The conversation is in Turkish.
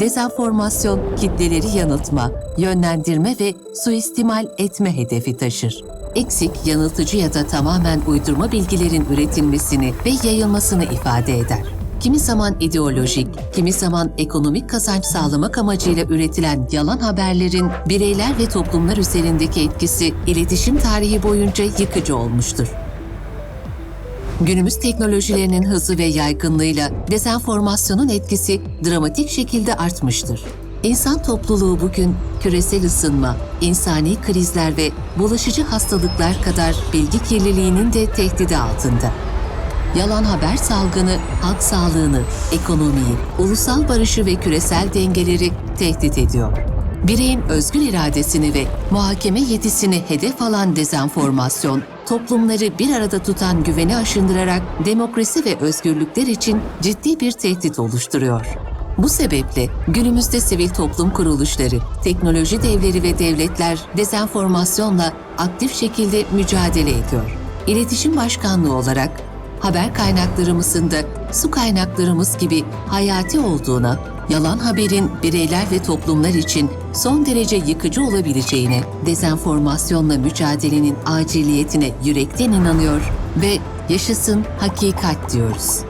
Dezenformasyon, kitleleri yanıltma, yönlendirme ve suistimal etme hedefi taşır. Eksik, yanıltıcı ya da tamamen uydurma bilgilerin üretilmesini ve yayılmasını ifade eder. Kimi zaman ideolojik, kimi zaman ekonomik kazanç sağlamak amacıyla üretilen yalan haberlerin bireyler ve toplumlar üzerindeki etkisi iletişim tarihi boyunca yıkıcı olmuştur. Günümüz teknolojilerinin hızı ve yaygınlığıyla dezenformasyonun etkisi dramatik şekilde artmıştır. İnsan topluluğu bugün küresel ısınma, insani krizler ve bulaşıcı hastalıklar kadar bilgi kirliliğinin de tehdidi altında. Yalan haber salgını halk sağlığını, ekonomiyi, ulusal barışı ve küresel dengeleri tehdit ediyor. Bireyin özgür iradesini ve muhakeme yetisini hedef alan dezenformasyon, toplumları bir arada tutan güveni aşındırarak demokrasi ve özgürlükler için ciddi bir tehdit oluşturuyor. Bu sebeple günümüzde sivil toplum kuruluşları, teknoloji devleri ve devletler dezenformasyonla aktif şekilde mücadele ediyor. İletişim Başkanlığı olarak haber kaynaklarımızın da su kaynaklarımız gibi hayati olduğuna, yalan haberin bireyler ve toplumlar için son derece yıkıcı olabileceğine, dezenformasyonla mücadelenin aciliyetine yürekten inanıyor ve yaşasın hakikat diyoruz.